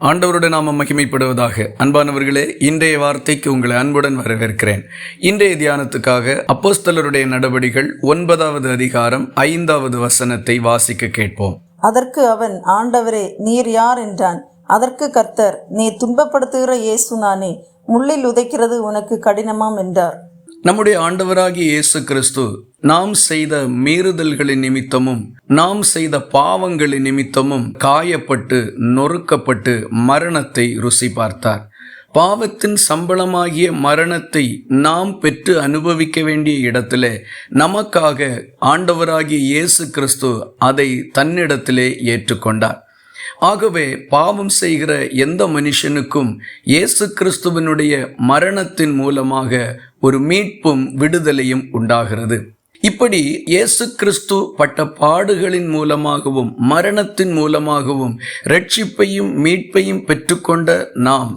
ஆண்டவருடன் நாம மகிமைப்படுவதாக. அன்பானவர்களே இன்றைய வார்த்தைக்கு உங்களை அன்புடன் வரவேற்கிறேன். இன்றைய தியானத்துக்காக அப்போஸ்தலருடைய நடவடிகள் ஒன்பதாவது அதிகாரம் ஐந்தாவது வசனத்தை வாசிக்க கேட்போம். அதற்கு அவன் ஆண்டவரே நீர் யார்? என்றான். அதற்கு கர்த்தர் நீ துன்பப்படுத்துகிற இயேசு நானே முள்ளில் உதைக்கிறது உனக்கு கடினமாம் என்றார். நம்முடைய ஆண்டவராகிய இயேசு கிறிஸ்து நாம் செய்த மீறுதல்களின் நிமித்தமும் நாம் செய்த பாவங்களின் நிமித்தமும் காயப்பட்டு நொறுக்கப்பட்டு மரணத்தை ருசி பார்த்தார். பாவத்தின் சம்பளமாகிய மரணத்தை நாம் பெற்று அனுபவிக்க வேண்டிய இடத்திலே நமக்காக ஆண்டவராகிய இயேசு கிறிஸ்து அதை தன்னிடத்திலே ஏற்றுக்கொண்டார். ஆகவே பாவம் செய்கிற எந்த மனுஷனுக்கும் இயேசு கிறிஸ்துவனுடைய மரணத்தின் மூலமாக ஒரு மீட்பும் விடுதலையும் உண்டாகிறது. இப்படி இயேசு கிறிஸ்து பட்ட பாடுகளின் மூலமாகவும் மரணத்தின் மூலமாகவும் ரட்சிப்பையும் மீட்பையும் பெற்றுக்கொண்ட நாம்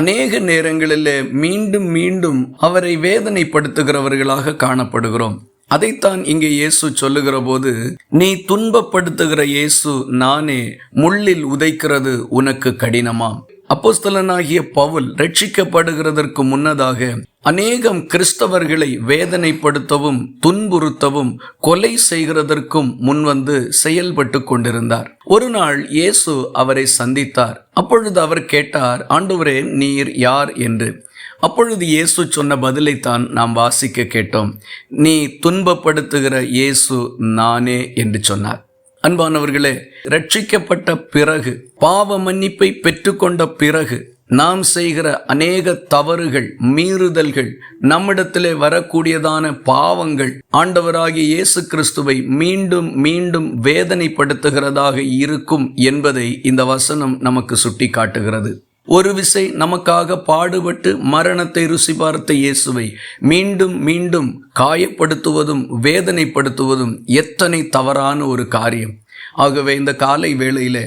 அநேக நேரங்களில் மீண்டும் மீண்டும் அவரை வேதனைப்படுத்துகிறவர்களாக காணப்படுகிறோம். அதைத்தான் இங்கே இயேசு சொல்லுகிற போது நீ துன்பப்படுத்துகிற இயேசு நானே முள்ளில் உதைக்கிறது உனக்கு கடினமாம். அப்போஸ்தலனாகிய பவுல் ரட்சிக்கப்படுகிறதற்கு முன்னதாக அநேகம் கிறிஸ்தவர்களை வேதனைப்படுத்தவும் துன்புறுத்தவும் கொலை செய்கிறதற்கும் முன்வந்து செயல்பட்டு கொண்டிருந்தார். ஒரு நாள் இயேசு அவரை சந்தித்தார். அப்பொழுது அவர் கேட்டார் ஆண்டவரே நீர் யார்? என்று. அப்பொழுது இயேசு சொன்ன பதிலைத்தான் நாம் வாசிக்க கேட்டோம். நீ துன்பப்படுத்துகிற இயேசு நானே என்று சொன்னார். அன்பானவர்களே ரட்சிக்கப்பட்ட பிறகு பாவ மன்னிப்பை பெற்றுக்கொண்ட பிறகு நாம் செய்கிற அநேக தவறுகள் மீறுதல்கள் நம்மிடத்திலே வரக்கூடியதான பாவங்கள் ஆண்டவராகிய இயேசு கிறிஸ்துவை மீண்டும் மீண்டும் வேதனைப்படுத்துகிறதாக இருக்கும் என்பதை இந்த வசனம் நமக்கு சுட்டி காட்டுகிறது ஒரு விசை நமக்காக பாடுபட்டு மரணத்தை ருசி பார்த்த இயேசுவை மீண்டும் மீண்டும் காயப்படுத்துவதும் வேதனைப்படுத்துவதும் எத்தனை தவறான ஒரு காரியம். ஆகவே இந்த காலை வேளையில்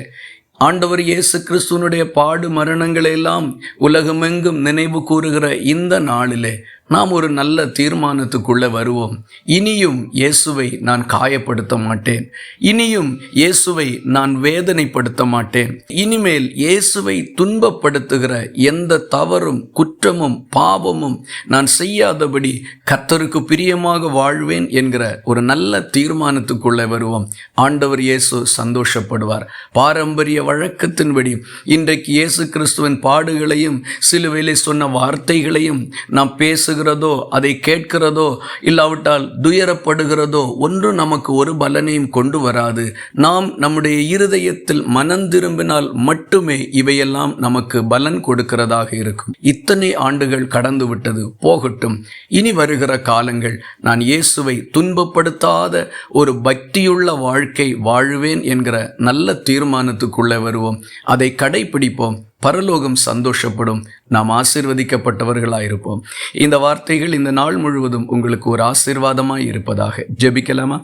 ஆண்டவர் இயேசு கிறிஸ்துவனுடைய பாடு மரணங்களை எல்லாம் உலகமெங்கும் நினைவு கூறுகிற இந்த நாளிலே நாம் ஒரு நல்ல தீர்மானத்துக்குள்ளே வருவோம். இனியும் இயேசுவை நான் காயப்படுத்த மாட்டேன். இனியும் இயேசுவை நான் வேதனைப்படுத்த மாட்டேன். இனிமேல் இயேசுவை துன்பப்படுத்துகிற எந்த தவறும் குற்றமும் பாவமும் நான் செய்யாதபடி கர்த்தருக்கு பிரியமாக வாழ்வேன் என்கிற ஒரு நல்ல தீர்மானத்துக்குள்ளே வருவோம். ஆண்டவர் இயேசு சந்தோஷப்படுவார். பாரம்பரிய வழக்கத்தின்படி இன்றைக்கு இயேசு கிறிஸ்துவின் பாடுகளையும் சிலுவையிலே சொன்ன வார்த்தைகளையும் நாம் பேசுகிற பேசுகிறதோ அதை கேட்கிறதோ இல்லாவிட்டால் துயரப்படுகிறதோ ஒன்று நமக்கு ஒரு பலனையும் கொண்டு வராது. நாம் நம்முடைய இருதயத்தில் மனம் திரும்பினால் மட்டுமே இவையெல்லாம் நமக்கு பலன் கொடுக்கிறதாக இருக்கும். இத்தனை ஆண்டுகள் கடந்து விட்டது போகட்டும். இனி வருகிற காலங்கள் நான் இயேசுவை துன்பப்படுத்தாத ஒரு பக்தியுள்ள வாழ்க்கை வாழ்வேன் என்கிற நல்ல தீர்மானத்துக்குள்ளே வருவோம். அதை கடைபிடிப்போம் பரலோகம் சந்தோஷப்படும். நாம் ஆசிர்வதிக்கப்பட்டவர்களாக இருப்போம் இந்த வார்த்தைகள் இந்த நாள் முழுவதும் உங்களுக்கு ஒரு ஆசீர்வாதமாக இருப்பதாக ஜெபிக்கலாமா?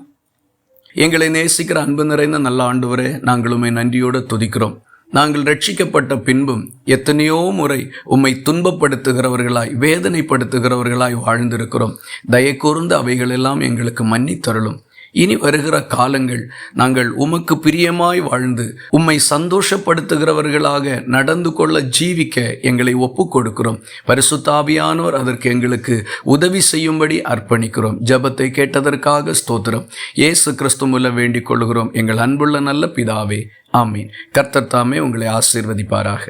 எங்களை நேசிக்கிற அன்பு நிறைந்த நல்ல ஆண்டவரே நாங்களுமே நன்றியோடு துதிக்கிறோம். நாங்கள் ரட்சிக்கப்பட்ட பின்பும் எத்தனையோ முறை உம்மை துன்பப்படுத்துகிறவர்களாய் வேதனைப்படுத்துகிறவர்களாய் வாழ்ந்திருக்கிறோம். தயக்கூர்ந்து அவைகளெல்லாம் எங்களுக்கு மன்னித்தருளும். இனி வருகிற காலங்கள் நாங்கள் உமக்கு பிரியமாய் வாழ்ந்து உம்மை சந்தோஷப்படுத்துகிறவர்களாக நடந்து கொள்ள ஜீவிக்க எங்களை ஒப்பு கொடுக்கிறோம் பரிசுத்தாபியானோர் அதற்கு எங்களுக்கு உதவி செய்யும்படி அர்ப்பணிக்கிறோம். ஜபத்தை கேட்டதற்காக ஸ்தோத்திரம். இயேசு மூலம் வேண்டிக் கொள்கிறோம். எங்கள் அன்புள்ள நல்ல பிதாவே. ஆமீன். கர்த்தர் தாமே உங்களை ஆசீர்வதிப்பாராக.